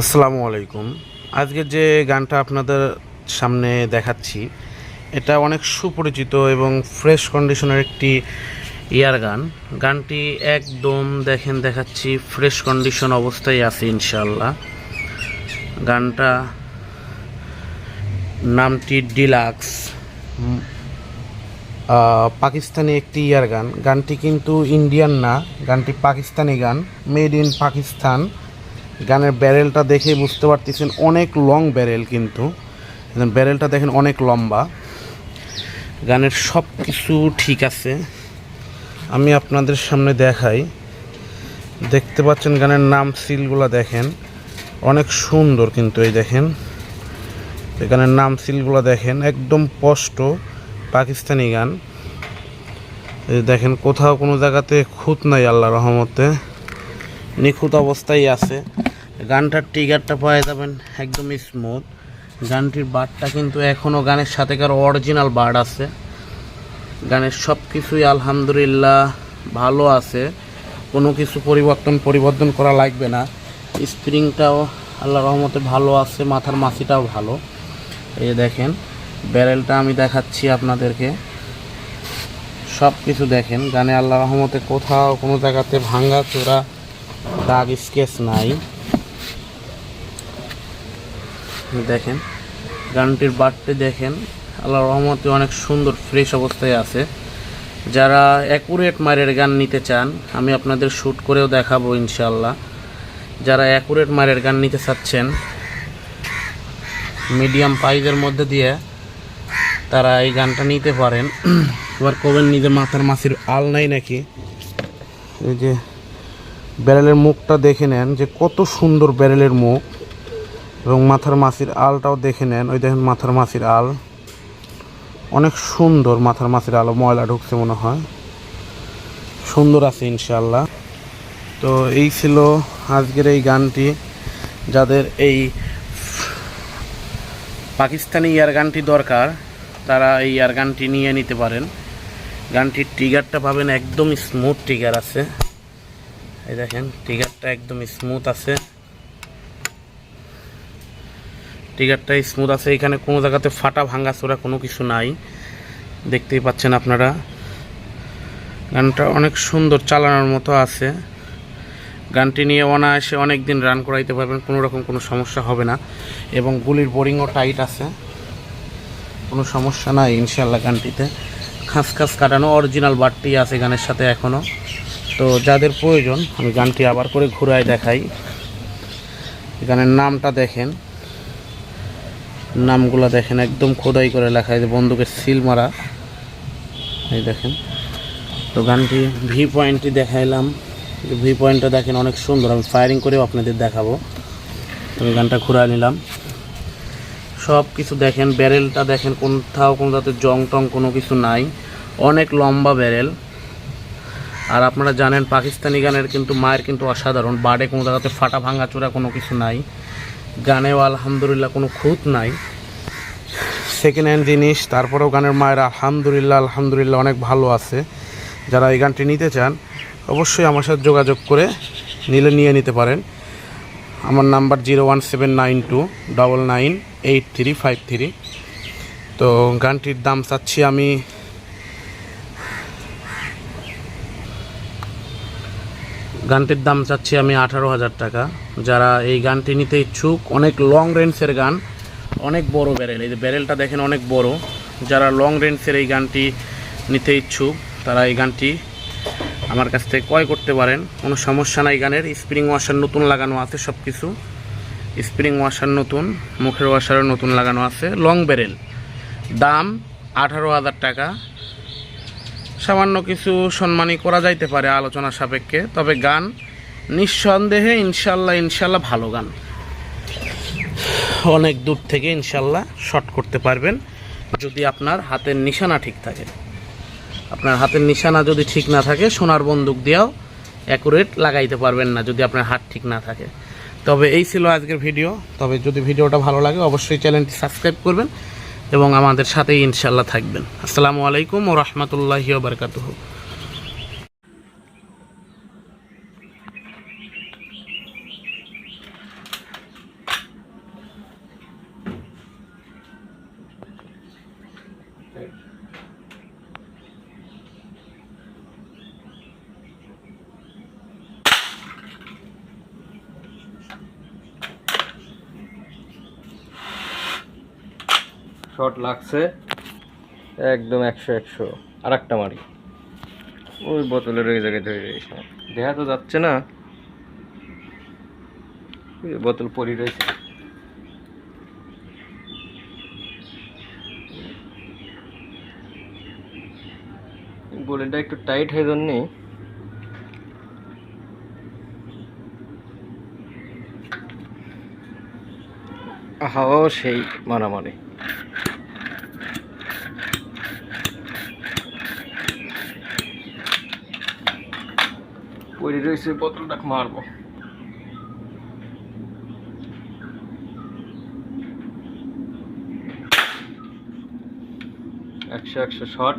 আসসালামু আলাইকুম। আজকে যে গানটা আপনাদের সামনে দেখাচ্ছি, এটা অনেক সুপরিচিত এবং ফ্রেশ কন্ডিশনের একটি ইয়ার গান। গানটি একদম দেখেন, দেখাচ্ছি, ফ্রেশ কন্ডিশন অবস্থায় আছে ইনশাল্লাহ গানটা নামটি ডিলাক্স। পাকিস্তানি একটি ইয়ার গান। গানটি কিন্তু ইন্ডিয়ান না, গানটি পাকিস্তানি গান, মেড ইন পাকিস্তান। গানের ব্যারেলটা দেখে বুঝতে পারতেছেন অনেক লং ব্যারেল কিন্তু। ব্যারেলটা দেখেন অনেক লম্বা। গানের সব কিছু ঠিক আছে। আমি আপনাদের সামনে দেখাই। দেখতে পাচ্ছেন গানের নাম সিলগুলো দেখেন। অনেক সুন্দর কিন্তু এই দেখেন। গানের নাম সিলগুলো দেখেন, একদম স্পষ্ট পাকিস্তানি গান। দেখেন, কোথাও কোনো জায়গাতে খুঁত নাই আল্লাহ রহমতে। নিখুঁত অবস্থায় আছে। গানটার টিগারটা পাওয়া যাবেন একদম স্মুথ গানটির বারটা কিন্তু এখনও গানের সাথেকার অরিজিনাল বার্ড আছে। গানের সব কিছুই আলহামদুলিল্লাহ ভালো আছে। কোনো কিছু পরিবর্তন পরিবর্তন করা লাগবে না। স্প্রিংটাও আল্লাহ রহমতে ভালো আছে, মাথার মাছিটাও ভালো। এই দেখেন ব্যারেলটা আমি দেখাচ্ছি আপনাদেরকে। সব কিছু দেখেন, গানে আল্লাহ রহমতে কোথাও কোনো জায়গাতে ভাঙ্গা চোরা দাগ স্কেচ নাই। দেখেন। গানটির বাড়তে দেখেন। আল্লাহ রহমতে অনেক সুন্দর ফ্রেশ অবস্থায় আছে। যারা অ্যাকুরেট মারের গান নিতে চান, আমি আপনাদের শ্যুট করেও দেখাবো ইনশাল্লাহ যারা অ্যাকুরেট মারের গান নিতে চাচ্ছেন মিডিয়াম প্রাইজের মধ্যে দিয়ে তারা এই গানটা নিতে পারেন। এবার কবেন নিজের মাথার মাছির আল নাই নাকি? এই যে, ব্যারেলের মুখটা দেখে নেন যে কত সুন্দর ব্যারেলের মুখ। এবং মাথার মাছির আলটাও দেখে নেন। ওই দেখেন মাথার মাছির আল। অনেক সুন্দর মাথার মাছির আলো, ময়লা ঢুকছে মনে হয়। সুন্দর আছে ইনশাল্লাহ তো এই ছিল আজকের এই গানটি, যাদের এই পাকিস্তানি ইয়ার গানটি দরকার, তারা এই ইয়ার গানটি নিয়ে নিতে পারেন। গানটির ট্রিগারটা পাবেন একদম স্মুথ ট্রিগার আছে। এই দেখেন ট্রিগারটা একদম স্মুথ আছে। ট্রিগারটা স্মুথ আছে। এখানে কোনো জায়গাতে ফাটা ভাঙ্গা চোরা কোনো কিছু নাই। দেখতেই পাচ্ছেন আপনারা। গানটা অনেক সুন্দর চালানোর মতো আছে। গানটি নিয়ে অনায়াসে অনেক দিন রান করাইতে পারবেন, কোনো রকম কোনো সমস্যা হবে না। এবং গুলির বোরিংও টাইট আছে। কোনো সমস্যা নাই ইনশাল্লাহ গানটিতে। খাস খাস কাটানো অরিজিনাল বাটটি আছে গানের সাথে এখনও তো যাদের প্রয়োজন, আমি গানটি আবার করে ঘুরায় দেখাই। গানের নামটা দেখেন। নামগুলো দেখেন, একদম খোদাই করে লেখা যে বন্দুকের সিল মারা। এই দেখেন। তো গানটি ভি পয়েন্টটি দেখাইলাম। ভি পয়েন্টটা দেখেন অনেক সুন্দর। আমি ফায়ারিং করেও আপনাদের দেখাবো। আমি গানটা ঘুরায় নিলাম। সব কিছু দেখেন ব্যারেলটা দেখেন কোথাও কোনো যাতে জং টং কোনো কিছু নাই। অনেক লম্বা ব্যারেল আর আপনারা জানেন, পাকিস্তানি গানের কিন্তু মায়ের কিন্তু অসাধারণ। বাড়ে কোনো জায়গাতে ফাটা ভাঙা চোরা কোনো কিছু নাই। গানেও আলহামদুলিল্লাহ কোনো খুঁত নাই। সেকেন্ড হ্যান্ড জিনিস, তারপরেও গানের মায়ের আলহামদুলিল্লাহ আলহামদুলিল্লাহ অনেক ভালো আছে। যারা এই গানটি নিতে চান, অবশ্যই আমার সাথে যোগাযোগ করে নিলে নিয়ে নিতে পারেন। আমার number zero one seven nine two double nine eight three five three. তো গানটির দাম চাচ্ছি আমি গানটির দাম চাচ্ছি আমি আঠারো হাজার টাকা। যারা এই গানটি নিতে ইচ্ছুক, অনেক লং রেঞ্জের গান, অনেক বড় ব্যারেল। এই যে ব্যারেলটা দেখেন, অনেক বড়। যারা লং রেঞ্জের এই গানটি নিতে ইচ্ছুক, তারা এই গানটি আমার কাছ থেকে ক্রয় করতে পারেন। কোনো সমস্যা নাই গানের। স্প্রিং ওয়াশার নতুন লাগানো আছে সব কিছু স্প্রিং ওয়াশার নতুন, মুখের ওয়াশারও নতুন লাগানো আছে। Long barrel. দাম আঠারো হাজার টাকা। সামান্য কিছু সম্মানী করা যাইতে পারে আলোচনা সাপেক্ষে, তবে গান নিঃসন্দেহে ইনশাল্লাহ ইনশাল্লাহ ভালো গান। অনেক দূর থেকে ইনশাল্লাহ শট করতে পারবেন, যদি আপনার হাতের নিশানা ঠিক থাকে। আপনার হাতের নিশানা যদি ঠিক না থাকে, সোনার বন্দুক দিয়েও অ্যাকুরেট লাগাইতে পারবেন না, যদি আপনার হাত ঠিক না থাকে। তবে এই ছিল আজকের ভিডিও। তবে যদি ভিডিওটা ভালো লাগে, অবশ্যই চ্যানেলটি সাবস্ক্রাইব করবেন। এবং আমাদের সাথেই ইনশাল্লাহ থাকবেন। আসসালামু আলাইকুম ও রহমতুল্লাহি বারকাতুহ। শট লাগছে। একদম একশো একশো। আর একটা মারি। ওই বোতলের ওই জায়গায় ধরে রয়েছে। দেখা তো যাচ্ছে না। বোতল পরি রয়েছে। গোলিটা একটু টাইট হয়ে জন্যে হাওয়াও সেই মারামারি। পড়ে রয়েছে বোতলটা মারবো। একশো একশো শট